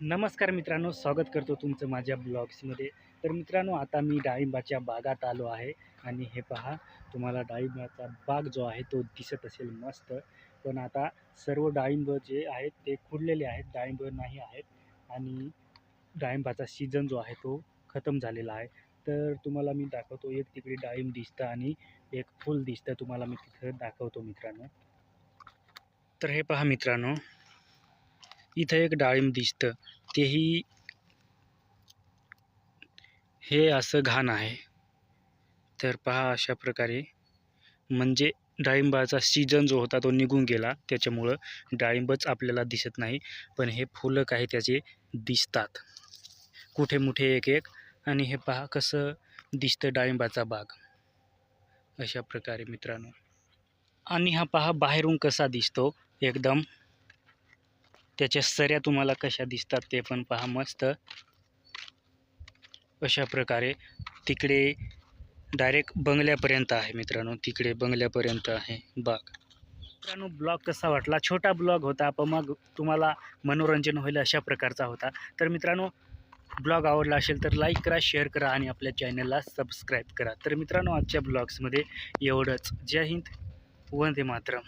नमस्कार मित्रांनो स्वागत करतो तुमचं माझ्या ब्लॉग्समध्ये. तर मित्रांनो आता मी डाळिंबाच्या बागात आलो आहे आणि हे पहा तुम्हाला डाळिंबाचा बाग जो आहे तो दिसत असेल मस्त. पण आता सर्व डाळिंब जे आहेत ते खुडलेले आहेत डाळिंब नाही आहेत आणि डाळिंबाचा सीझन जो आहे तो खतम झालेला आहे. तर तुम्हाला मी दाखवतो एक तिकडे डाळिंब दिसतं आणि एक फूल दिसतं तुम्हाला मी तिथं दाखवतो मित्रांनो. तर हे पहा मित्रांनो इथं एक डाळिंब दिसतं. तेही हे असं घाण आहे. तर पहा अशा प्रकारे. म्हणजे डाळिंबाचा सीजन जो होता तो निघून गेला. त्याच्यामुळं डाळिंबच आपल्याला दिसत नाही. पण हे फुलं काही त्याचे दिसतात. कुठे मोठे एक एक. आणि हे पहा कसं दिसतं डाळिंबाचा बाग. अशा प्रकारे मित्रांनो. आणि हा पहा बाहेरून कसा दिसतो. एकदम त्याच्या सऱ्या तुम्हाला कशा दिसतात ते पण पहा मस्त. अशा प्रकारे तिकडे डायरेक्ट बंगल्यापर्यंत आहे मित्रांनो तिकडे बंगल्यापर्यंत आहे. बाग. मित्रांनो ब्लॉग कसा वाटला? छोटा ब्लॉग होता पण मग तुम्हाला मनोरंजन होईल अशा प्रकारचा होता. तर मित्रांनो ब्लॉग आवडला असेल तर लाईक करा शेअर करा आणि आपल्या चॅनलला सबस्क्राईब करा. तर मित्रांनो आजच्या ब्लॉग्समध्ये एवढंच. जय हिंद वंदे मातरम.